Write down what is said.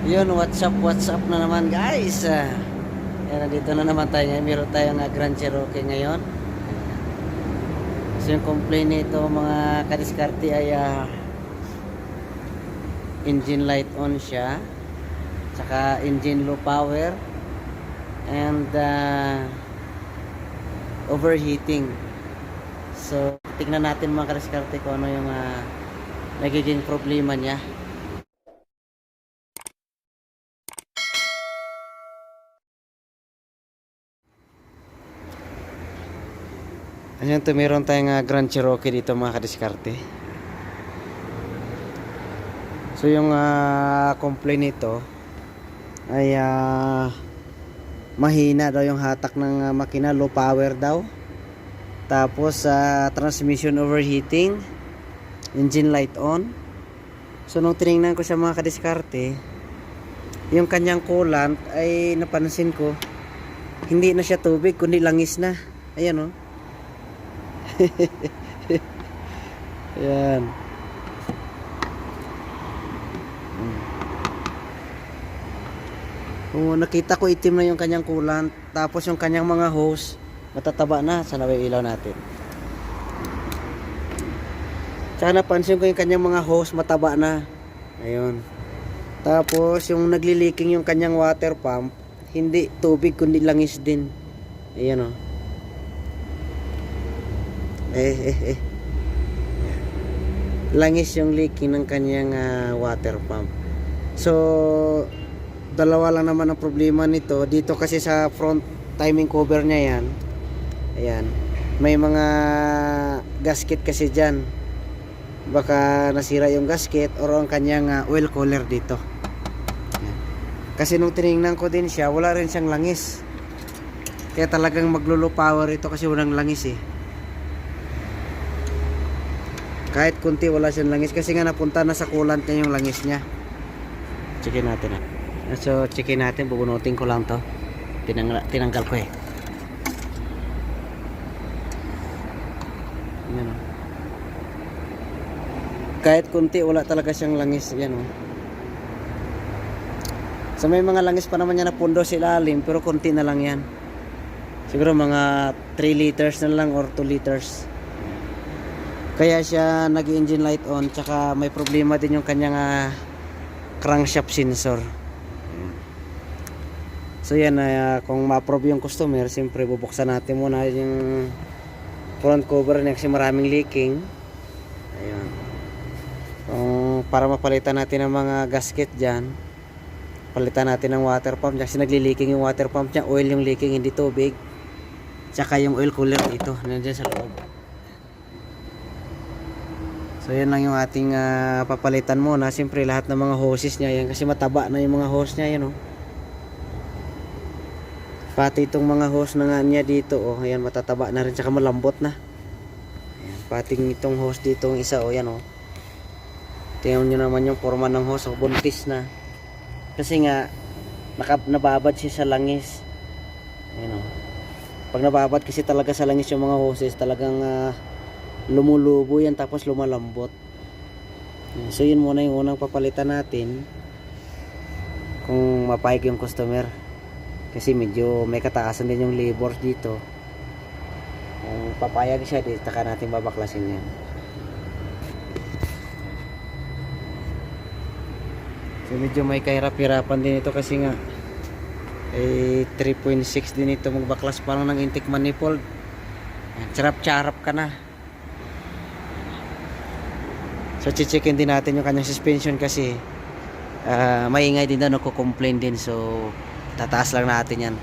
Yun, what's up, what's up na naman guys. Ah, yan, nandito na naman tayo ngayon. Meron tayong ah, Grand Cherokee ngayon. So yung complaint nito mga kadiskarte ay ah, engine light on siya. Tsaka engine low power. And ah, overheating. So tingnan natin mga kadiskarte kung ano yung ah, nagiging problema niya. Ayan to, meron tayong ah, Grand Cherokee dito mga kadiskarte. So yung ah, complaint nito ay ah, mahina daw yung hatak ng ah, makina, low power daw. Tapos sa transmission overheating, engine light on. So nung tiningnan ko sa mga kadiskarte, yung kanyang coolant ay napansin ko hindi na siya tubig kundi langis na. Ayan oh. Yan. Kung nakita ko itim na yung kanyang coolant, tapos yung kanyang mga hose, matataba na sa naway ilaw natin. Tsaka napansin ko yung kanyang mga hose, mataba na. Ayun. Tapos yung nagliliking yung kanyang water pump, hindi tubig kundi langis din. Ayan oh. Eh, eh, eh. Langis yung leaking ng kanyang ah, water pump. So, dalawa lang naman ang problema nito. Dito kasi sa front timing cover niya yan. Ayan. May mga gasket kasi dyan. Baka nasira yung gasket or ang kanyang ah, oil cooler dito. Kasi nung tinignan ko din siya, wala rin siyang langis. Kaya talagang maglulo power ito kasi walang langis eh. Kahit kunti wala siyang langis kasi nga napunta na sa coolant niya yung langis niya. Checkin natin ah. So checkin natin, bubunutin ko lang to. Tinang tinanggal ko eh. Yan oh. Kahit kunti wala talaga siyang langis yan oh. So may mga langis pa naman yan na pundo sa ilalim pero kunti na lang yan. Siguro mga 3 liters na lang or 2 liters. Kaya siya nag-engine light on tsaka may problema din yung kanyang ah, crankshaft sensor. So yan ah, kung ma-approve yung customer, siyempre bubuksan natin muna yung front cover niya kasi maraming leaking. Ayun. Kung para mapalitan natin ang mga gasket diyan, palitan natin ang water pump kasi nagli-leaking yung water pump niya, oil yung leaking, hindi tubig. Tsaka yung oil cooler dito, nandiyan sa loob. So yan lang yung ating ah, papalitan muna. Siyempre lahat ng mga hoses niya yan kasi mataba na yung mga hose niya yan oh. Pati itong mga hose na nga niya dito oh, ayan matataba na rin tsaka malambot na. Ayan, pati itong hose dito ang isa oh, yan oh. Tingnan nyo naman yung forma ng hose oh, buntis na. Kasi nga naka, nababad siya sa langis. Ayan oh. Pag nababad kasi talaga sa langis yung mga hoses, talagang ah, lumulubo yan tapos lumalambot. So yun muna yung unang papalitan natin kung mapayag yung customer. Kasi medyo may kataasan din yung labor dito. Kung papayag siya di taka natin babaklasin yan. So medyo may kahirap-hirapan din ito kasi nga eh 3.6 din ito. Magbaklas pa lang ng intake manifold. Charap-charap ka na So, checkin din natin yung kanyang suspension kasi ah, maingay din daw, nagko-complain din. So, tataas lang natin yan.